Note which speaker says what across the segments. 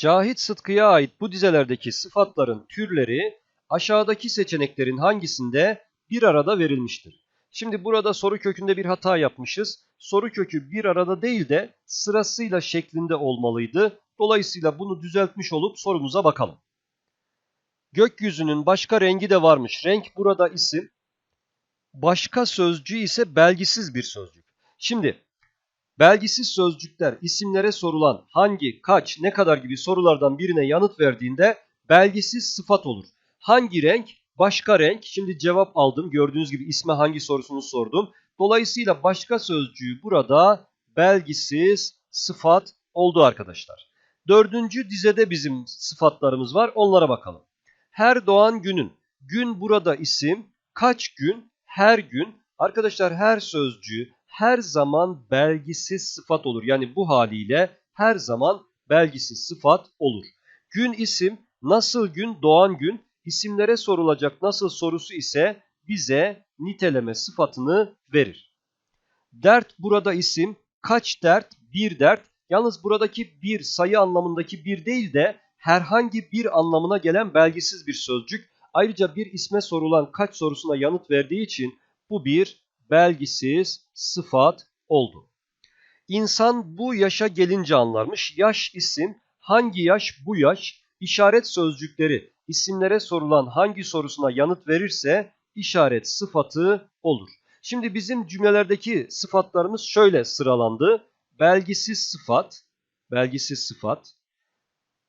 Speaker 1: Cahit Sıtkı'ya ait bu dizelerdeki sıfatların türleri aşağıdaki seçeneklerin hangisinde bir arada verilmiştir? Şimdi burada soru kökünde bir hata yapmışız. Soru kökü bir arada değil de sırasıyla şeklinde olmalıydı. Dolayısıyla bunu düzeltmiş olup sorumuza bakalım. Gökyüzünün başka rengi de varmış. Renk burada isim. Başka sözcüğü ise belgisiz bir sözcük. Şimdi belgisiz sözcükler isimlere sorulan hangi, kaç, ne kadar gibi sorulardan birine yanıt verdiğinde belgisiz sıfat olur. Hangi renk? Başka renk. Şimdi cevap aldım. Gördüğünüz gibi isme hangi sorusunu sordum. Dolayısıyla başka sözcüğü burada belgisiz sıfat oldu arkadaşlar. Dördüncü dizede bizim sıfatlarımız var. Onlara bakalım. Her doğan günün. Gün burada isim. Kaç gün? Her gün. Arkadaşlar her sözcüğü her zaman belgisiz sıfat olur. Yani bu haliyle her zaman belgisiz sıfat olur. Gün isim, nasıl gün, doğan gün, isimlere sorulacak nasıl sorusu ise bize niteleme sıfatını verir. Dert burada isim, kaç dert, bir dert. Yalnız buradaki bir sayı anlamındaki bir değil de herhangi bir anlamına gelen belgisiz bir sözcük. Ayrıca bir isme sorulan kaç sorusuna yanıt verdiği için bu bir belgisiz sıfat oldu. İnsan bu yaşa gelince anlarmış. Yaş isim, hangi yaş bu yaş, işaret sözcükleri isimlere sorulan hangi sorusuna yanıt verirse işaret sıfatı olur. Şimdi bizim cümlelerdeki sıfatlarımız şöyle sıralandı. Belgisiz sıfat, belgisiz sıfat,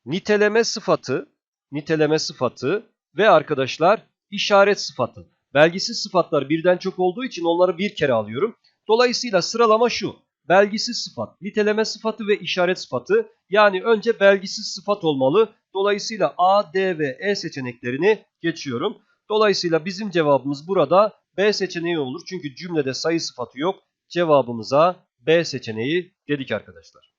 Speaker 1: niteleme sıfatı, niteleme sıfatı ve arkadaşlar işaret sıfatı. Belgisiz sıfatlar birden çok olduğu için onları bir kere alıyorum. Dolayısıyla sıralama şu. Belgisiz sıfat, niteleme sıfatı ve işaret sıfatı. Yani önce belgisiz sıfat olmalı. Dolayısıyla A, D ve E seçeneklerini geçiyorum. Dolayısıyla bizim cevabımız burada B seçeneği olur. Çünkü cümlede sayı sıfatı yok. Cevabımıza B seçeneği dedik arkadaşlar.